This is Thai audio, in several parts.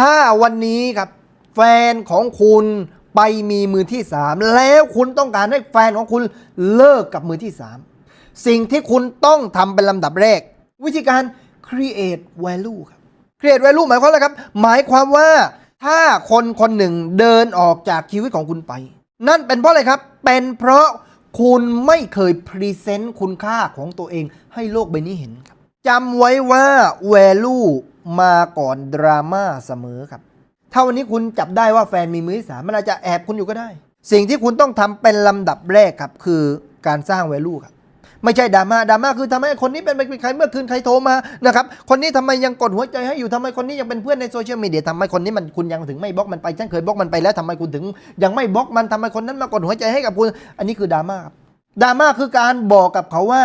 ถ้าวันนี้ครับแฟนของคุณไปมีมือที่สามแล้วคุณต้องการให้แฟนของคุณเลิกกับมือที่สามสิ่งที่คุณต้องทำเป็นลำดับแรก วิธีการ create value ครับ create value หมายความอะไรครับ หมายความว่าถ้าคนคนหนึ่งเดินออกจากชีวิตของคุณไป นั่นเป็นเพราะอะไรครับ เป็นเพราะคุณไม่เคยพรีเซนต์คุณค่าของตัวเองให้โลกใบนี้เห็นครับ จำไว้ว่า value มาก่อนดราม่าเสมอครับถ้าวันนี้คุณจับได้ว่าแฟนมีมือที่สามมันอาจจะแอบคุณอยู่ก็ได้ สิ่งที่คุณต้องทำเป็นลำดับแรกครับ คือการสร้าง value ครับไม่ใช่ดราม่าดราม่าคือทำไมคนนี้เป็นเป็นใครเมื่อคืนใครโทรมานะครับคนนี้ทำไมยังกดหัวใจให้อยู่ทำไมคนนี้ยังเป็นเพื่อนในโซเชียลมีเดียทำไมคนนี้มันคุณยังถึงไม่บล็อกมันไปฉันเคยบล็อกมันไปแล้วทำไมคุณถึง ยังไม่บล็อกมันทำไมคนนั้นมากดหัวใจให้กับคุณ อันนี้คือดราม่าครับดราม่าคือการบอกกับเขาว่า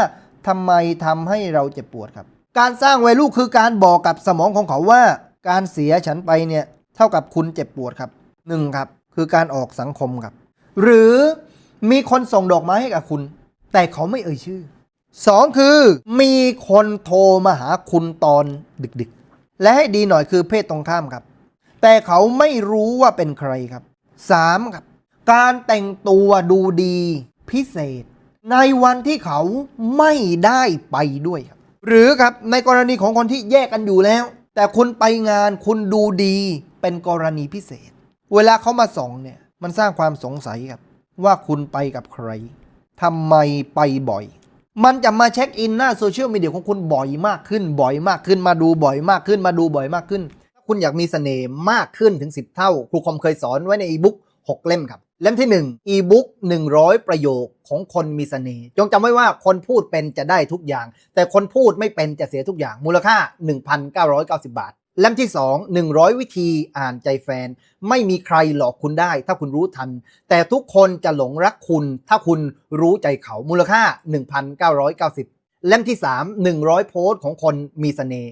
ทำไมทำให้เราเจ็บปวดครับ การสร้าง value คือการบอกกับสมองของเขาว่า การเสียฉันไปเนี่ยเท่ากับคุณเจ็บปวดครับหนึ่งครับคือการออกสังคมครับ หรือมีคนส่งดอกไม้ให้กับคุณ แต่เขาไม่เอ่ยชื่อสองคือมีคนโทรมาหาคุณตอนดึกๆ และให้ดีหน่อยคือเพศตรงข้ามครับ แต่เขาไม่รู้ว่าเป็นใครครับสามครับ การแต่งตัวดูดีพิเศษ ในวันที่เขาไม่ได้ไปด้วยครับ หรือครับในกรณีของคนที่แยกกันอยู่แล้ว แต่คุณไปงานคุณดูดีเป็นกรณีพิเศษ เวลาเขามาส่องเนี่ยมันสร้างความสงสัยครับ ว่าคุณไปกับใครทำไมไปบ่อย มันจะมาเช็คอินหน้าโซเชียลมีเดียของคุณบ่อยมากขึ้น บ่อยมากขึ้นมาดูบ่อยมากขึ้นมาดูบ่อยมากขึ้น ถ้าคุณอยากมีเสน่ห์มากขึ้นถึง 10 เท่า ครูคอมเคยสอนไว้ในอีบุ๊ก6เล่มครับ เล่มที่1อีบุ๊ก100 ประโยคของคนมีเสน่ห์จงจำไว้ว่าคนพูดเป็นจะได้ทุกอย่าง แต่คนพูดไม่เป็นจะเสียทุกอย่าง มูลค่า 1,990 บาท เล่มที่ 2 100 วิธีอ่านใจแฟน ไม่มีใครหลอกคุณได้ ถ้าคุณรู้ทัน แต่ทุกคนจะหลงรักคุณ ถ้าคุณรู้ใจเขามูลค่า 1,990 เล่มที่ 3 100 โพสต์ของคนมีเสน่ห์